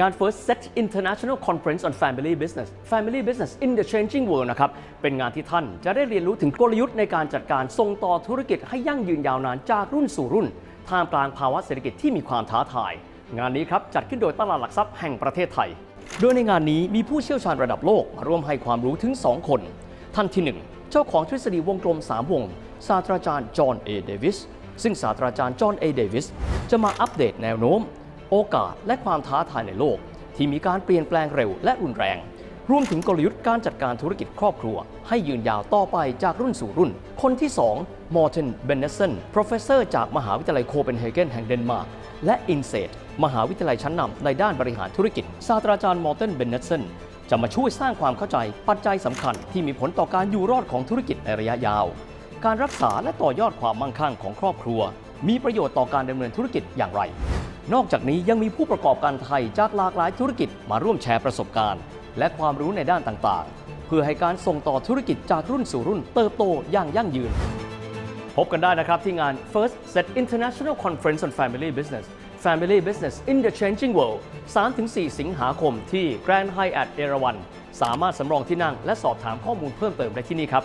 งาน First Set International Conference on Family Business Family Business in the Changing World นะครับ เป็นงานที่ท่านจะได้เรียนรู้ถึงกลยุทธ์ในการจัดการส่งต่อธุรกิจให้ยั่งยืนยาวนานจากรุ่นสู่รุ่น ท่ามกลางภาวะเศรษฐกิจที่มีความท้าทาย งานนี้ครับจัดขึ้นโดยตลาดหลักทรัพย์แห่งประเทศไทย โดยในงานนี้มีผู้เชี่ยวชาญระดับโลกมาร่วมให้ความรู้ถึง 2 คน ท่านที่ 1 เจ้าของทฤษฎีวงกลม 3 วง ศาสตราจารย์จอห์นเอเดวิสซึ่งศาสตราจารย์จอห์นเอเดวิสจะมาอัปเดตแนวโน้ม โอกาสและความท้าทายในโลก ที่มีการเปลี่ยนแปลงเร็วและรุนแรง รวมถึงกลยุทธ์การจัดการธุรกิจครอบครัว ให้ยืนยาวต่อไปจากรุ่นสู่รุ่น คนที่ 2 มอร์เทน เบนเนสเซน professor จากมหาวิทยาลัยโคเปนเฮเกนแห่งเดนมาร์ก และอินเซตมหาวิทยาลัยชั้นนำในด้านบริหารธุรกิจ ศาสตราจารย์มอร์เทน เบนเนสเซนจะมาช่วยสร้างความเข้าใจปัจจัยสำคัญที่มีผลต่อการอยู่รอดของธุรกิจในระยะยาว การรักษาและต่อยอดความมั่งคั่งของครอบครัว มีประโยชน์ต่อการดำเนินธุรกิจอย่างไร นอกจากนี้ยังมีผู้ประกอบการไทยจากหลากหลายธุรกิจมาร่วมแชร์ประสบการณ์ และความรู้ในด้านต่างๆ เพื่อให้การส่งต่อธุรกิจจากรุ่นสู่รุ่นเติบโตอย่างยั่งยืน พบกันได้นะครับที่งาน First Set International Conference on Family Business Family Business in the Changing World 3-4 สิงหาคมที่ Grand Hyatt เอราวันสามารถสำรองที่นั่งและสอบถามข้อมูลเพิ่มเติมได้ที่นี่ครับ